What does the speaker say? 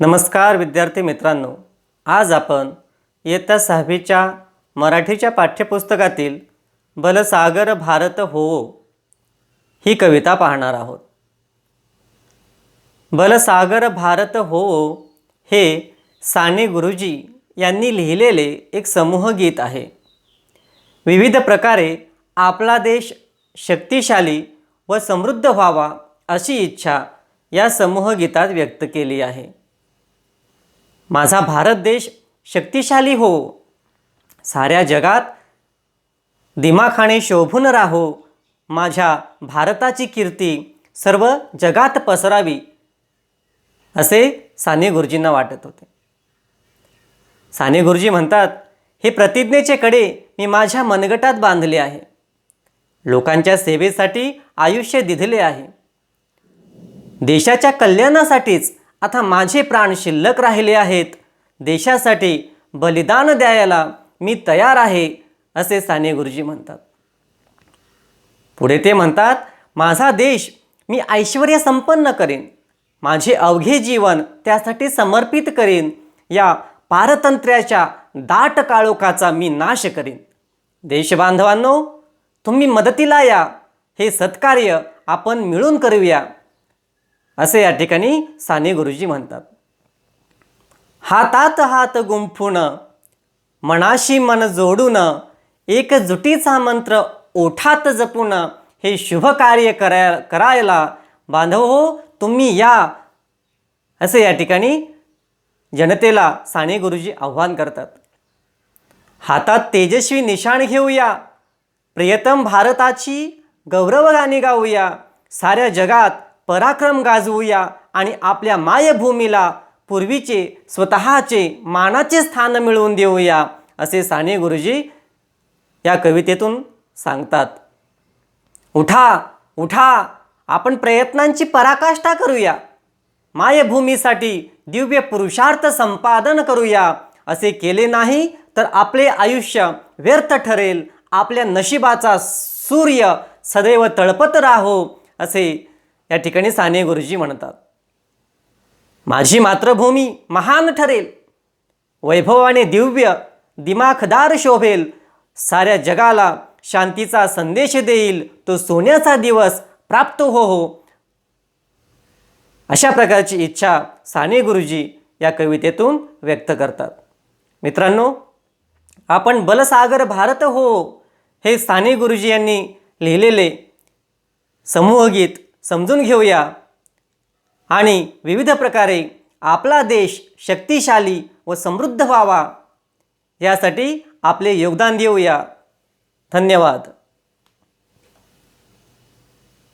नमस्कार विद्यार्थी मित्रांनो आज आपण इयत्ता सहावीच्या मराठीच्या पाठ्यपुस्तकातील बलसागर भारत हो ही कविता पाहणार आहोत. बलसागर भारत हो हे साने गुरुजी यांनी लिहिलेले एक समूह गीत आहे. विविध प्रकारे आपला देश शक्तिशाली व समृद्ध व्हावा अशी इच्छा या समूह गीतात व्यक्त केली आहे. माझा भारत देश शक्तिशाली हो. साऱ्या जगात दिमाखाने शोभून राहो. माझ्या भारताची कीर्ती सर्व जगात पसरावी असे साने गुरुजींना वाटत होते. साने गुरुजी म्हणतात हे प्रतिज्ञेचे कडे मी माझ्या मनगटात बांधले आहे. लोकांच्या सेवेसाठी आयुष्य दिधले आहे. देशाच्या कल्याणासाठीच आता माझे प्राण शिल्लक राहिले आहेत. देशासाठी बलिदान द्यायला मी तयार आहे असे साने गुरुजी म्हणतात. पुढे ते म्हणतात माझा देश मी ऐश्वर्य संपन्न करेन. माझे अवघे जीवन त्यासाठी समर्पित करेन. या पारतंत्र्याच्या दाट काळोखाचा मी नाश करेन. देशबांधवांनो तुम्ही मदतीला या. हे सत्कार्य आपण मिळून करूया. असे या ठिकाणी साने गुरुजी म्हणतात. हातात हात गुंफून मनाशी मन जोडून एकजुटीचा मंत्र ओठात जपून हे शुभ कार्य कराय करायला बांधव हो तुम्ही या. असे या ठिकाणी जनतेला साने गुरुजी आव्हान करतात. हातात तेजस्वी निशाण घेऊया. प्रियतम भारताची गौरवगाणी गाऊया. साऱ्या जगात पराक्रम गाजवूया आणि आपल्या मायभूमीला पूर्वीचे स्वतःचे मानाचे स्थान मिळवून देऊया असे साने गुरुजी या कवितेतून सांगतात. उठा उठा आपण प्रयत्नांची पराकाष्ठा करूया. मायभूमीसाठी दिव्य पुरुषार्थ संपादन करूया. असे केले नाही तर आपले आयुष्य व्यर्थ ठरेल. आपल्या नशिबाचा सूर्य सदैव तळपत राहो असे या ठिकाणी साने गुरुजी म्हणतात. माझी मातृभूमी महान ठरेल. वैभवाने दिव्य दिमाखदार शोभेल. साऱ्या जगाला शांतीचा संदेश देईल. तो सोन्याचा दिवस प्राप्त हो हो. अशा प्रकारची इच्छा साने गुरुजी या कवितेतून व्यक्त करतात. मित्रांनो आपण बलसागर भारत हो हे साने गुरुजी यांनी लिहिलेले समूहगीत समजून घेऊया. आणि विविध प्रकारे आपला देश शक्तिशाली व समृद्ध व्हावा. यासाठी आपले योगदान देऊया. धन्यवाद.